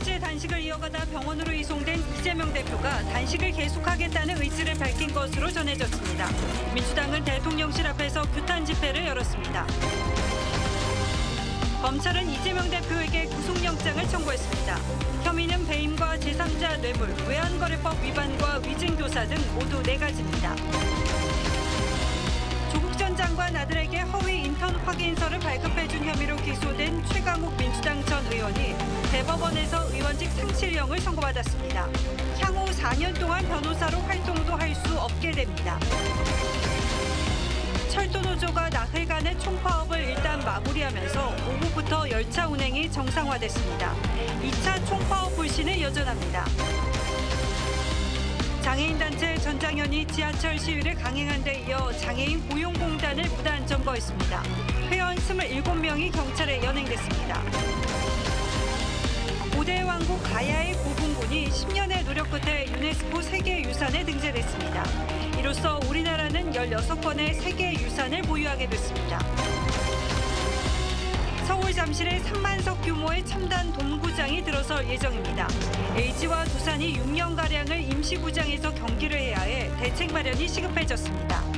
단식을 이어가다 병원으로 이송된 이재명 대표가 단식을 계속하겠다는 의지를 밝힌 것으로 전해졌습니다. 민주당은 대통령실 앞에서 규탄 집회를 열었습니다. 검찰은 이재명 대표에게 구속영장을 청구했습니다. 혐의는 배임과 제3자 뇌물, 외환거래법 위반과 위증교사 등 모두 네 가지입니다. 조국 전 장관 아들에게 허위 인턴 확인서를 발급해준 혐의로 기소된 최강욱 민주당 전 의원이 대법원에서 의원직 상실령을 선고받았습니다. 향후 4년 동안 변호사로 활동도 할 수 없게 됩니다. 철도노조가 나흘간의 총파업을 일단 마무리하면서 오후부터 열차 운행이 정상화됐습니다. 2차 총파업 불신은 여전합니다. 장애인 단체 전장현이 지하철 시위를 강행한 데 이어 장애인 고용공단을 무단 점거했습니다. 회원 27명이 경찰에 연행됐습니다. 고대 왕국 가야의 고분군이 10년의 노력 끝에 유네스코 세계유산에 등재됐습니다. 이로써 우리나라는 16건의 세계유산을 보유하게 됐습니다. 서울 잠실에 3만석 규모의 첨단 동구장이 들어설 예정입니다. LG와 두산이 6년가량을 임시구장에서 경기를 해야 해 대책 마련이 시급해졌습니다.